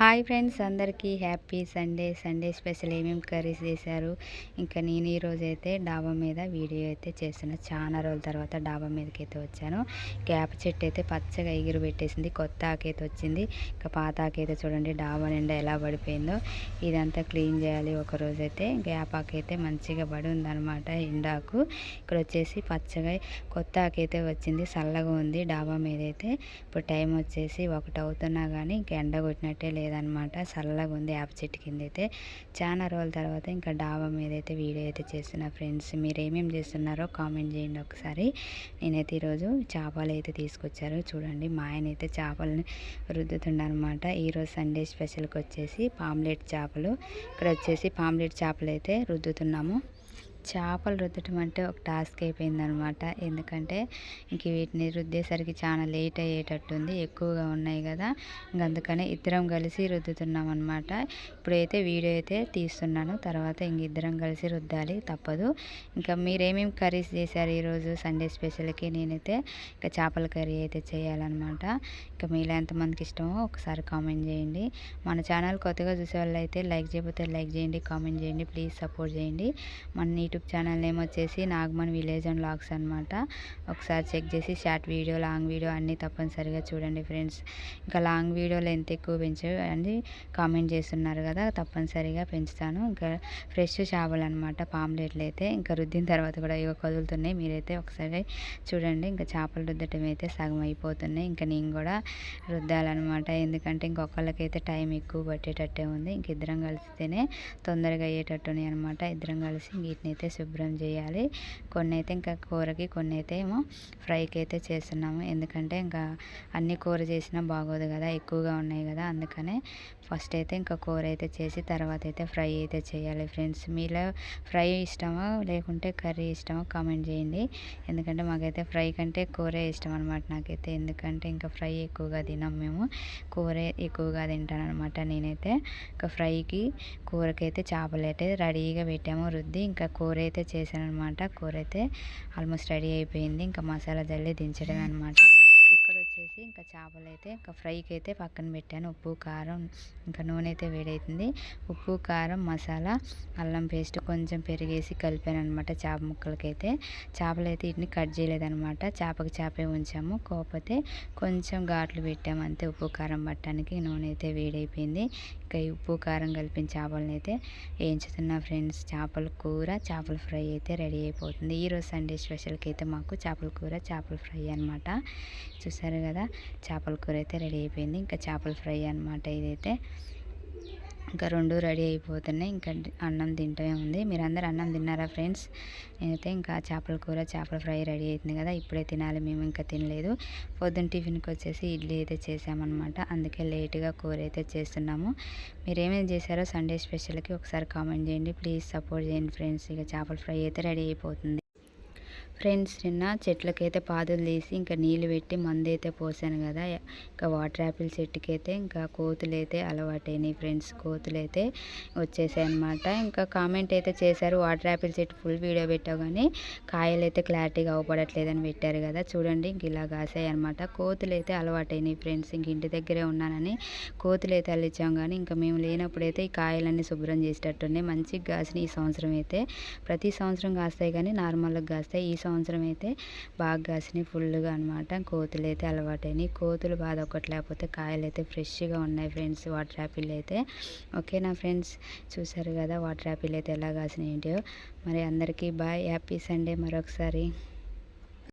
Hi friends అందరికీ happy Sunday. Sunday special ఏమేమి curries చేశారు? ఇంకా నేను ఈరోజు అయితే డాబా మీద వీడియో అయితే చేస్తున్నా. చాలా రోజుల తర్వాత డాబా మీదకి అయితే వచ్చాను. గ్యాప్ చెట్టు అయితే పచ్చగా ఎగురు పెట్టేసింది. కొత్త ఆకైతే వచ్చింది. ఇంకా పాత ఆకైతే చూడండి డాబా నిండా ఎలా పడిపోయిందో. ఇదంతా క్లీన్ చేయాలి ఒక రోజు అయితే గ్యాప్ ఆకైతే మంచిగా పడి ఉందనమాట ఎండాకు. ఇక్కడ వచ్చేసి పచ్చగా కొత్త ఆకైతే వచ్చింది. చల్లగా ఉంది డాబా మీద అయితే ఇప్పుడు టైం వచ్చేసి ఒకటి అవుతున్నా కానీ ఇంకా ఎండ కొట్టినట్టే లేదు. లేదనమాట. చల్లగా ఉంది యాప్ చెట్టు కింద అయితే చాలా రోజుల తర్వాత ఇంకా డాబా మీద అయితే వీడియో అయితే చేస్తున్నా ఫ్రెండ్స్. మీరు ఏమేమి చేస్తున్నారో కామెంట్ చేయండి ఒకసారి. నేనైతే ఈరోజు చేపలు అయితే తీసుకొచ్చారు. చూడండి మా ఆయన అయితే చేపలని రుద్దుతుండనమాట. ఈరోజు సండే స్పెషల్కి వచ్చేసి పామ్లెట్ చేపలు. ఇక్కడ వచ్చేసి పామ్లెట్ చేపలు అయితే రుద్దుతున్నాము. చేపలు రుద్దటం అంటే ఒక టాస్క్ అయిపోయింది అనమాట ఎందుకంటే ఇంక వీటిని రుద్దేసరికి చాలా లేట్ అయ్యేటట్టుంది ఎక్కువగా ఉన్నాయి కదా. ఇంక అందుకనే ఇద్దరం కలిసి రుద్దుతున్నాం అనమాట ఇప్పుడైతే వీడియో అయితే తీస్తున్నాను తర్వాత ఇంక ఇద్దరం కలిసి రుద్దాలి తప్పదు. ఇంకా మీరేమేమి కర్రీస్ చేశారు ఈరోజు సండే స్పెషల్కి? నేనైతే ఇంకా చేపల కర్రీ అయితే చేయాలన్నమాట ఇంకా మీలో ఎంతమందికి ఇష్టమో ఒకసారి కామెంట్ చేయండి. మన ఛానల్ కొత్తగా చూసే వాళ్ళు అయితే లైక్ చేయకపోతే లైక్ చేయండి కామెంట్ చేయండి ప్లీజ్ సపోర్ట్ చేయండి. మన యూట్యూబ్ ఛానల్ నేమ్ వచ్చేసి నాగమన్ విలేజ్ అండ్ లాగ్స్ అనమాట ఒకసారి చెక్ చేసి షార్ట్ వీడియో లాంగ్ వీడియో అన్నీ తప్పనిసరిగా చూడండి ఫ్రెండ్స్. ఇంకా లాంగ్ వీడియోలు ఎంత ఎక్కువ పెంచు అని కామెంట్ చేస్తున్నారు కదా తప్పనిసరిగా పెంచుతాను. ఇంకా ఫ్రెష్ చేపలు అనమాట పామ్లెట్లు అయితే. ఇంకా రుద్దిన తర్వాత కూడా ఇక కదులుతున్నాయి. మీరైతే ఒకసారి చూడండి. ఇంకా చేపలు రుద్దటం అయితే సగం అయిపోతున్నాయి. ఇంకా నేను కూడా రుద్దాలన్నమాట. ఎందుకంటే ఇంకొకళ్ళకైతే టైం ఎక్కువ పట్టేటట్టే ఉంది. ఇంక ఇద్దరం కలిసితేనే తొందరగా అయ్యేటట్టున్నాయి అనమాట ఇద్దరం కలిసి వీటిని అయితే శుభ్రం చేయాలి. కొన్ని అయితే ఇంకా కూరకి కొన్ని అయితే ఏమో ఫ్రైకి అయితే చేస్తున్నాము. ఎందుకంటే ఇంకా అన్ని కూర చేసినా బాగోదు కదా ఎక్కువగా ఉన్నాయి కదా అందుకనే ఫస్ట్ అయితే ఇంకా కూర అయితే చేసి తర్వాత అయితే ఫ్రై అయితే చేయాలి ఫ్రెండ్స్. మీలో ఫ్రై ఇష్టమా లేకుంటే కర్రీ ఇష్టమా కామెంట్ చేయండి. ఎందుకంటే మాకైతే ఫ్రై కంటే కూరే ఇష్టం అనమాట నాకైతే. ఎందుకంటే ఇంకా ఫ్రై ఎక్కువగా తినాం మేము. కూరే ఎక్కువగా తింటాను అనమాట నేనైతే. ఇంకా ఫ్రైకి కూరకైతే చేపలు అయితే రెడీగా పెట్టాము రుద్ది ఇంకా కూర కూర అయితే చేశాను అనమాట కూర అయితే ఆల్మోస్ట్ రెడీ అయిపోయింది. ఇంకా మసాలా జల్లి దించడం అనమాట వచ్చేసి ఇంకా చేపలు అయితే ఇంకా ఫ్రైకి అయితే పక్కన పెట్టాను. ఉప్పు కారం ఇంకా నూనె అయితే వేడైతుంది. ఉప్పు కారం మసాలా అల్లం పేస్ట్ కొంచెం పెరిగేసి కలిపాను అనమాట చేప ముక్కలకైతే. చేపలు అయితే వీటిని కట్ చేయలేదనమాట చేపకి చేపే ఉంచాము. కాకపోతే కొంచెం ఘాట్లు పెట్టాము అంతే. ఉప్పు కారం పట్టడానికి నూనె అయితే వేడైపోయింది. ఇంకా ఉప్పు కారం కలిపిన చేపలను అయితే వేయించుతున్న ఫ్రెండ్స్. చేపల కూర చేపల ఫ్రై అయితే రెడీ అయిపోతుంది. ఈరోజు సండే స్పెషల్కి అయితే మాకు చేపల కూర చేపల ఫ్రై అనమాట చూసారు కదా? చేపల కూర అయితే రెడీ అయిపోయింది. ఇంకా చేపల ఫ్రై అనమాట ఇదైతే. ఇంకా రెండు రెడీ అయిపోతున్నాయి. ఇంకా అన్నం తింటమే ఉంది. మీరు అన్నం తిన్నారా ఫ్రెండ్స్? నేనైతే ఇంకా చేపల కూర చేపల ఫ్రై రెడీ అవుతుంది కదా. ఇప్పుడే తినాలి. మేము ఇంకా తినలేదు. పొద్దున్న టిఫిన్కి వచ్చేసి ఇడ్లీ అయితే చేసామన్నమాట. అందుకే లేట్గా కూర అయితే చేస్తున్నాము. మీరు ఏమేమి చేశారో సండే స్పెషల్కి ఒకసారి కామెంట్ చేయండి. ప్లీజ్ సపోర్ట్ చేయండి ఫ్రెండ్స్. ఇక చేపల ఫ్రై అయితే రెడీ అయిపోతుంది. ఫ్రెండ్స్ నిన్న చెట్లకైతే పాదులు తీసి ఇంకా నీళ్ళు పెట్టి మందు అయితే పోసాను కదా. ఇంకా వాటర్ యాపిల్ చెట్టుకి అయితే ఇంకా కోతులు అయితే అలవాటైనాయి ఫ్రెండ్స్. కోతులు అయితే వచ్చేసాయి అనమాట ఇంకా కామెంట్ అయితే చేశారు వాటర్ యాపిల్ చెట్టు ఫుల్ వీడియో పెట్టావు కానీ కాయలు అయితే క్లారిటీగా అవ్వబడట్లేదని పెట్టారు కదా. చూడండి ఇంక ఇలా కాసాయి అనమాట కోతులు అయితే అలవాటైనాయి ఫ్రెండ్స్ ఇంక ఇంటి దగ్గరే ఉన్నానని కోతులు అయితే అల్లిచ్చాం కానీ ఇంకా మేము లేనప్పుడైతే ఈ కాయలన్నీ శుభ్రం చేసేటట్టున్నాయి. మంచిగా కాసినాయి ఈ సంవత్సరం అయితే. ప్రతి సంవత్సరం కాస్తాయి కానీ నార్మల్గా కాస్తాయి ఈ సంవత్సరం అయితే బాగా కాసినాయి ఫుల్గా అనమాట కోతులు అయితే అలవాటైనాయి. కోతులు బాధ ఒకటి లేకపోతే కాయలు అయితే ఫ్రెష్గా ఉన్నాయి ఫ్రెండ్స్ వాటర్ యాపిల్ అయితే. ఓకేనా ఫ్రెండ్స్ చూసారు కదా వాటర్ యాపిల్ అయితే ఎలా కాసినాయి ఏంటో. మరి అందరికీ బాయ్ హ్యాపీ సండే మరొకసారి.